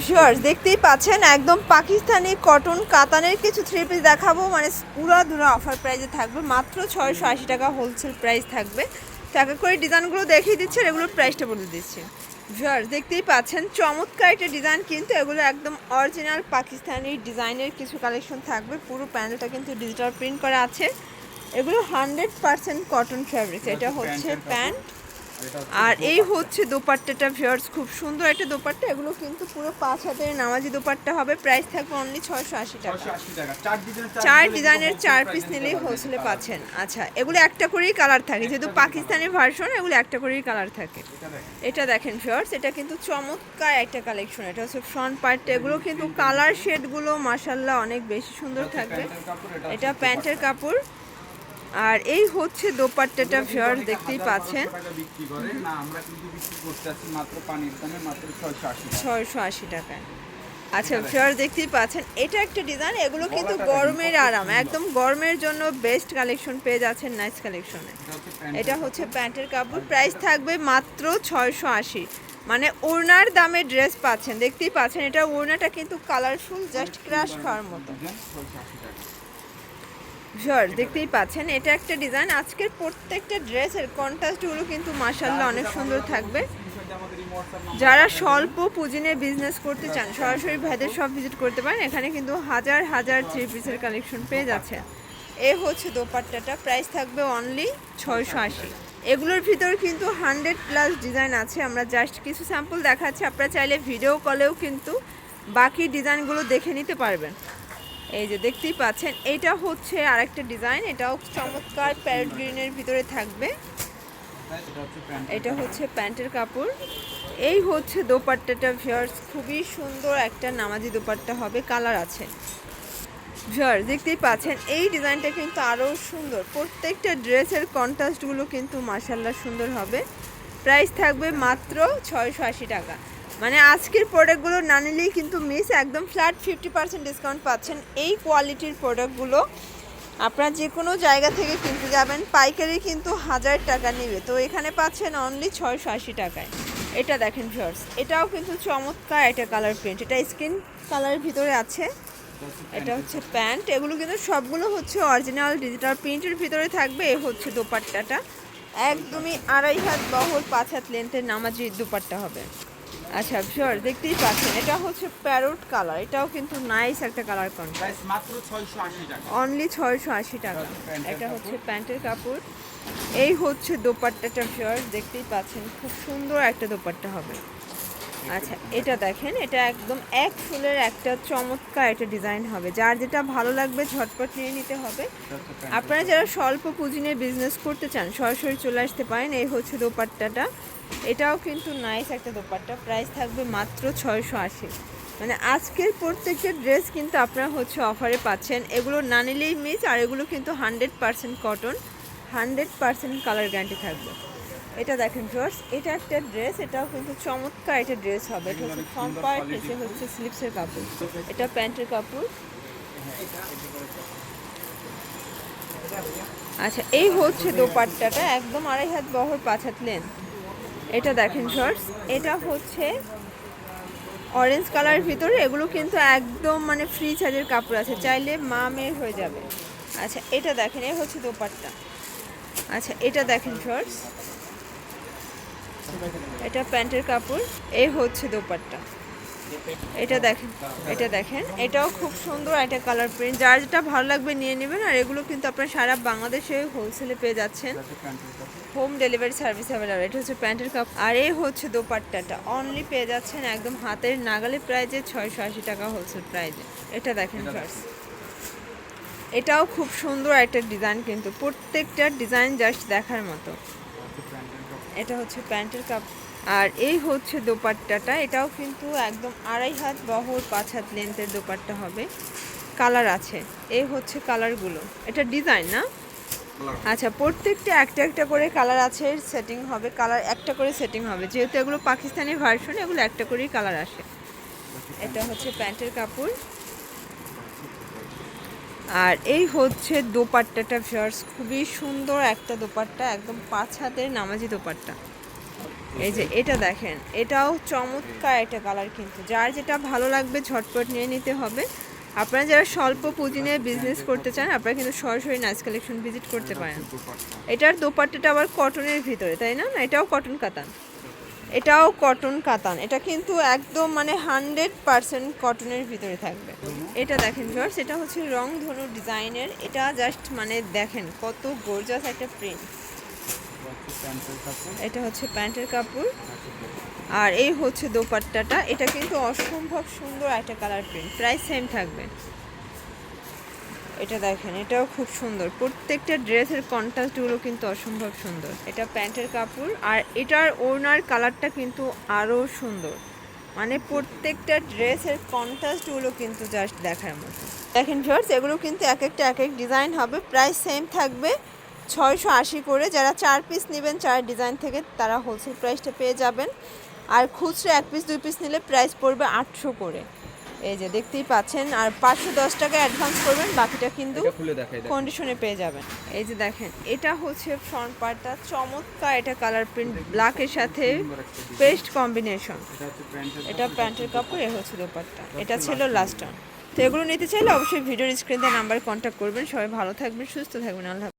Sure দেখতেই পাচ্ছেন একদম পাকিস্তানি কটন কাতানের কিছু থ্রি পিস দেখাবো। মানে পুরো ধুরা অফার প্রাইসে থাকবে। মাত্র ছয়শো আশি টাকা হোলসেল প্রাইস থাকবে। টাকা করে ডিজাইনগুলো দেখিয়ে দিচ্ছে আর এগুলোর প্রাইসটা বলে দিচ্ছি। ভিউয়ার্স দেখতেই পাচ্ছেন চমৎকার একটা ডিজাইন কিন্তু এগুলো একদম অরিজিনাল পাকিস্তানি ডিজাইনের কিছু কালেকশন থাকবে। পুরো প্যানেলটা কিন্তু ডিজিটাল প্রিন্ট করা আছে। এগুলো হান্ড্রেড পার্সেন্ট কটন ফ্যাব্রিক এটা হচ্ছে প্যান্ট আর এই হচ্ছে দোপাট্টাটা ভিউয়ার্স খুব সুন্দর একটা দোপাট্টা। এগুলো কিন্তু পুরো পাঁচ হাতের নামাজি দোপাট্টা হবে। প্রাইস থাকবে অনলি ছয়শো আশি টাকা। চার ডিজাইনের চার পিস নিলেই হোলসেলে পাচ্ছেন। আচ্ছা এগুলো একটা করেই কালার থাকে। যেহেতু পাকিস্তানি ভার্সন এগুলো একটা করেই কালার থাকে। এটা দেখেন। ফিওর্স এটা কিন্তু চমৎকার একটা কালেকশন এটা হচ্ছে ফ্রন্ট পার্টটা এগুলো কিন্তু কালার শেডগুলো মাসাল্লাহ অনেক বেশি সুন্দর থাকবে। এটা প্যান্টের কাপড়। আর এই হচ্ছে দোপাট্টাটা ফিওর্স দেখতেই পাচ্ছেন। ছয়শো আশি টাকায় আচ্ছা ফিওর দেখতেই পাচ্ছেন এটা একটা ডিজাইন এগুলো কিন্তু গরমের আরাম একদম গরমের জন্য বেস্ট কালেকশন পেয়ে যাচ্ছেন নাইস কালেকশনে এটা হচ্ছে প্যান্টের কাপড়। প্রাইস থাকবে মাত্র ছয়শো আশি। মানে ওড়নার দামে ড্রেস পাচ্ছেন দেখতেই পাচ্ছেন এটা ওড়নাটা কিন্তু কালারফুল জাস্ট ক্রাশ খাওয়ার মতো। শিওর দেখতেই পাচ্ছেন, এটা একটা ডিজাইন আজকের প্রত্যেকটা ড্রেসের কন্ট্রাস্টগুলো কিন্তু মাসাল্লাহ অনেক সুন্দর থাকবে। যারা স্বল্প পুঁজি নিয়ে বিজনেস করতে চান, সরাসরি ভাইদের সব ভিজিট করতে পারেন। এখানে কিন্তু হাজার হাজার থ্রি পিসের কালেকশন পেয়ে যাচ্ছে। এ হচ্ছে দোপাট্টাটা। প্রাইস থাকবে অনলি ছয়শো আশি। এগুলোর ভিতর কিন্তু হান্ড্রেড প্লাস ডিজাইন আছে। আমরা জাস্ট কিছু স্যাম্পল দেখাচ্ছি। আপনারা চাইলে ভিডিও কলেও কিন্তু বাকি ডিজাইনগুলো দেখে নিতে পারবেন। এই যে দেখতেই পাচ্ছেন, এটা হচ্ছে আরেকটা ডিজাইন, এটাও চমৎকার প্যারেট গ্রিনের ভিতরে থাকবে। এটা হচ্ছে প্যান্টের কাপড়। এই হচ্ছে দোপাট্টাটা, ভিউয়ার্স, খুবই সুন্দর একটা নামাজি দোপাট্টা হবে, কালার আছে। ভিউয়ার্স, দেখতেই পাচ্ছেন, এই ডিজাইনটা কিন্তু আরও সুন্দর। প্রত্যেকটা ড্রেসের কন্ট্রাস্টগুলো কিন্তু মাসাল্লাহ সুন্দর হবে। প্রাইস থাকবে মাত্র ছয়শো আশি টাকা। মানে আজকের প্রোডাক্টগুলো না নিলেই কিন্তু মিস একদম ফ্ল্যাট ফিফটি পার্সেন্ট ডিসকাউন্ট পাচ্ছেন এই কোয়ালিটির প্রোডাক্টগুলো আপনারা যে কোনো জায়গা থেকে কিনতে যাবেন, পাইকারি কিন্তু হাজার টাকা নেবে। তো এখানে পাচ্ছেন অনলি ছয়শো আশি টাকায়। এটা দেখেন ভিউয়ার্স এটাও কিন্তু চমৎকার একটা কালার প্রিন্ট এটা স্কিন কালারের ভিতরে আছে। এটা হচ্ছে প্যান্ট। এগুলো কিন্তু সবগুলো হচ্ছে অরিজিনাল ডিজিটাল প্রিন্টের ভিতরে থাকবে। এ হচ্ছে দোপাট্টাটা। একদমই আড়াই হাত বহর, পাঁচ হাত লেন্থের নামাজি দোপাট্টা হবে। আচ্ছা শিওর দেখতেই পাচ্ছেন। এটা হচ্ছে প্যারোট কালার এটাও কিন্তু নাইস একটা কালার কন্ট্রাস্ট মাত্র ছয়শো আশি টাকা। অনলি ছয়শো আশি টাকা। এটা হচ্ছে প্যান্টের কাপড়। এই হচ্ছে দোপাট্টাটা শিওর দেখতেই পাচ্ছেন খুব সুন্দর একটা দোপাট্টা হবে। আচ্ছা এটা দেখেন এটা একদম এক ফুলের একটা চমৎকার একটা ডিজাইন হবে। যার যেটা ভালো লাগবে ঝটপট নিয়ে নিতে হবে। আপনারা যারা স্বল্প পুঁজি নিয়ে বিজনেস করতে চান সরাসরি চলে আসতে পারেন। এই হচ্ছে দোপাট্টাটা। এটাও কিন্তু নাইস একটা দোপাট্টা। প্রাইস থাকবে মাত্র ছয়শো আশি। মানে আজকের প্রত্যেকটা ড্রেস কিন্তু আপনারা হচ্ছে অফারে পাচ্ছেন। এগুলো না নিলেই মিস আর এগুলো কিন্তু hundred percent cotton hundred percent colour guarantee থাকবে। এটা দেখেন জর্জ এটা একটা ড্রেস এটাও কিন্তু চমৎকার একটা ড্রেস হবে। এটা হচ্ছে ফর্ম পার্ট নিচে হচ্ছে স্লিপসের কাপড়। এটা প্যান্টের কাপড়। আচ্ছা এই হচ্ছে দোপাট্টাটা, একদম আড়াই হাত বহর, পাঁচ হাত লেন এটা দেখেন শর্টস এটা হচ্ছে অরেঞ্জ কালারের ভিতরে। এগুলো কিন্তু একদম মানে ফ্রি সাইজের কাপড় আছে। চাইলে মা মেয়ের হয়ে যাবে। আচ্ছা এটা দেখেন, এ হচ্ছে দোপাট্টা। আচ্ছা এটা দেখেন শর্টস এটা প্যান্টের কাপড়। এ হচ্ছে দোপাট্টা। এটা দেখেন এটা দেখেন। এটাও খুব সুন্দর একটা কালার প্রিন্ট যার যেটা ভালো লাগবে নিয়ে নেবেন। আর এগুলো কিন্তু আপনারা সারা বাংলাদেশে হোলসেলে পেয়ে যাচ্ছেন। হোম ডেলিভারি সার্ভিস অ্যাভেলেবল এটা হচ্ছে প্যান্টের কাপ আর এই হচ্ছে দোপাট্টাটা। অনলি পেয়ে যাচ্ছেন একদম হাতের নাগালে প্রাইজে ছয়শো আশি টাকা হোলসেল প্রাইজে এটা দেখেন ফার্স্ট এটাও খুব সুন্দর একটা ডিজাইন কিন্তু। প্রত্যেকটা ডিজাইন জাস্ট দেখার মতো। এটা হচ্ছে প্যান্টের কাপ আর এই হচ্ছে দোপাট্টাটা। এটাও কিন্তু একদম আড়াই হাত বহর পাঁচ হাত লেন্থের দোপাট্টা হবে। কালার আছে। এই হচ্ছে কালারগুলো এটা ডিজাইন না? আচ্ছা প্রত্যেকটা একটা একটা করে কালার আছে সেটিং হবে। কালার একটা করে সেটিং হবে। যেহেতু এগুলো পাকিস্তানি ভার্সন এগুলো একটা করেই কালার আসে। এটা হচ্ছে প্যান্টের কাপড়। আর এই হচ্ছে দোপাট্টাটা ভিউয়ার্স খুবই সুন্দর একটা দোপাট্টা একদম পাঁচ হাতের নামাজি দোপাট্টা। এই যে এটা দেখেন, এটাও চমৎকার একটা কালার কিন্তু। যার যেটা ভালো লাগবে ঝটপট নিয়ে নিতে হবে। আপনারা যারা স্বল্প পুঁজি নিয়ে বিজনেস করতে চান, আপনারা কিন্তু সরাসরি নাইস কালেকশন ভিজিট করতে পারেন। এটার দোপাট্টাটা আবার কটনের ভিতরে, তাই না? এটাও কটন কাতান। এটাও কটন কাতান। এটা কিন্তু একদম মানে হান্ড্রেড পার্সেন্ট কটনের ভিতরে থাকবে। এটা দেখেন জর্জ এটা হচ্ছে রং ধনু ডিজাইনের এটা জাস্ট মানে দেখেন, কত গর্জাস একটা প্রিন্ট এটা হচ্ছে প্যান্টের কাপড়। আর এই হচ্ছে দোপাট্টাটা। এটা কিন্তু অসম্ভব সুন্দর একটা কালার প্রিন্ট প্রায় সেম থাকবে। এটা দেখেন, এটাও খুব সুন্দর। প্রত্যেকটা ড্রেসের কন্ট্রাস্টগুলো কিন্তু অসম্ভব সুন্দর। এটা প্যান্টের কাপড়। আর এটার ওড়নার কালারটা কিন্তু আরও সুন্দর। মানে প্রত্যেকটা ড্রেসের কন্ট্রাস্টগুলো কিন্তু জাস্ট দেখার মতো। দেখেন জর্জ এগুলো কিন্তু এক একটা এক এক ডিজাইন হবে। প্রায় সেম থাকবে। ছয়শো আশি করে যারা চার পিস নেবেন চার ডিজাইন থেকে তারা হোলসেল প্রাইসটা পেয়ে যাবেন। আর খুচরো এক পিস দুই পিস নিলে প্রাইস পড়বে আটশো করে। এই যে দেখতেই পাচ্ছেন আর পাঁচশো দশ টাকা অ্যাডভান্স করবেন বাকিটা কিন্তু কন্ডিশনে পেয়ে যাবেন। এই যে দেখেন এটা হচ্ছে ফ্রন্ট পার্টটা চমৎকার এটা কালার প্রিন্ট ব্ল্যাকের সাথে। পেস্ট কম্বিনেশন এটা প্যান্টের কাপড় এ হচ্ছে দোপাট্টা। এটা ছিল লাস্ট টাইম তো এগুলো নিতে চাইলে অবশ্যই ভিডিওর স্ক্রিনে নাম্বার কন্ট্যাক্ট করবেন। সবাই ভালো থাকবেন সুস্থ থাকবেন। আল্লাহ।